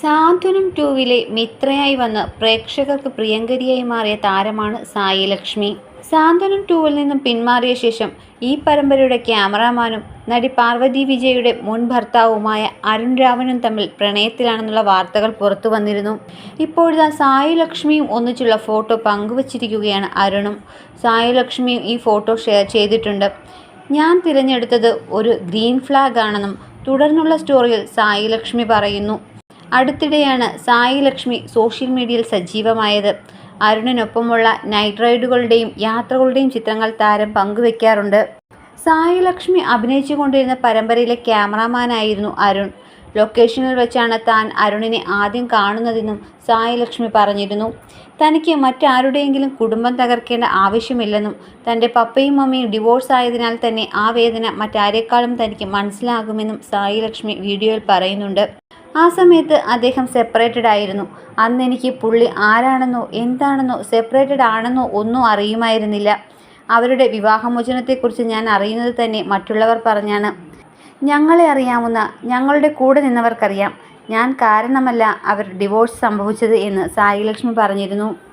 സാന്ത്വനം ടൂവിലെ മിത്രയായി വന്ന് പ്രേക്ഷകർക്ക് പ്രിയങ്കരിയായി മാറിയ താരമാണ് സായി ലക്ഷ്മി സാന്ത്വനം ടൂവിൽ നിന്നും പിന്മാറിയ ശേഷം ഈ പരമ്പരയുടെ ക്യാമറാമാനും നടി പാർവതി വിജയുടെ മുൻ ഭർത്താവുമായ അരുൺ രാവനും തമ്മിൽ പ്രണയത്തിലാണെന്നുള്ള വാർത്തകൾ പുറത്തു വന്നിരുന്നു. ഇപ്പോഴിതാ സായി ലക്ഷ്മിയും ഒന്നിച്ചുള്ള ഫോട്ടോ പങ്കുവച്ചിരിക്കുകയാണ് അരുണും. സായി ലക്ഷ്മിയും ഈ ഫോട്ടോ ഷെയർ ചെയ്തിട്ടുണ്ട്. ഞാൻ തിരഞ്ഞെടുത്തത് ഒരു ഗ്രീൻ ഫ്ലാഗ് ആണെന്നും തുടർന്നുള്ള സ്റ്റോറിയിൽ സായി ലക്ഷ്മി പറയുന്നു. അടുത്തിടെയാണ് സായി ലക്ഷ്മി സോഷ്യൽ മീഡിയയിൽ സജീവമായത്. അരുണിനൊപ്പമുള്ള നൈറ്റ് റൈഡുകളുടെയും യാത്രകളുടെയും ചിത്രങ്ങൾ താരം പങ്കുവെക്കാറുണ്ട്. സായി ലക്ഷ്മി അഭിനയിച്ചു കൊണ്ടിരുന്ന പരമ്പരയിലെ ക്യാമറാമാനായിരുന്നു അരുൺ. ലൊക്കേഷനിൽ വെച്ചാണ് താൻ അരുണിനെ ആദ്യം കാണുന്നതെന്നും സായി ലക്ഷ്മി പറഞ്ഞിരുന്നു. തനിക്ക് മറ്റാരുടെയെങ്കിലും കുടുംബം തകർക്കേണ്ട ആവശ്യമില്ലെന്നും തന്റെ പപ്പയും മമ്മിയും ഡിവോഴ്സ് ആയതിനാൽ തന്നെ ആ വേദന മറ്റാരേക്കാളും തനിക്ക് മനസ്സിലാകുമെന്നും സായി ലക്ഷ്മി വീഡിയോയിൽ പറയുന്നുണ്ട്. ആ സമയത്ത് അദ്ദേഹം സെപ്പറേറ്റഡ് ആയിരുന്നു. അന്ന് എനിക്ക് പുള്ളി ആരാണെന്നോ എന്താണെന്നോ സെപ്പറേറ്റഡ് ആണെന്നോ ഒന്നും അറിയുമായിരുന്നില്ല. അവരുടെ വിവാഹമോചനത്തെക്കുറിച്ച് ഞാൻ അറിയുന്നത് തന്നെ മറ്റുള്ളവർ പറഞ്ഞാണ്. ഞങ്ങളെ അറിയാവുന്ന ഞങ്ങളുടെ കൂടെ നിന്നവർക്കറിയാം. ഞാൻ കാരണമല്ല അവർ ഡിവോഴ്സ് സംഭവിച്ചത് എന്ന് സായിലക്ഷ്മി പറഞ്ഞിരുന്നു.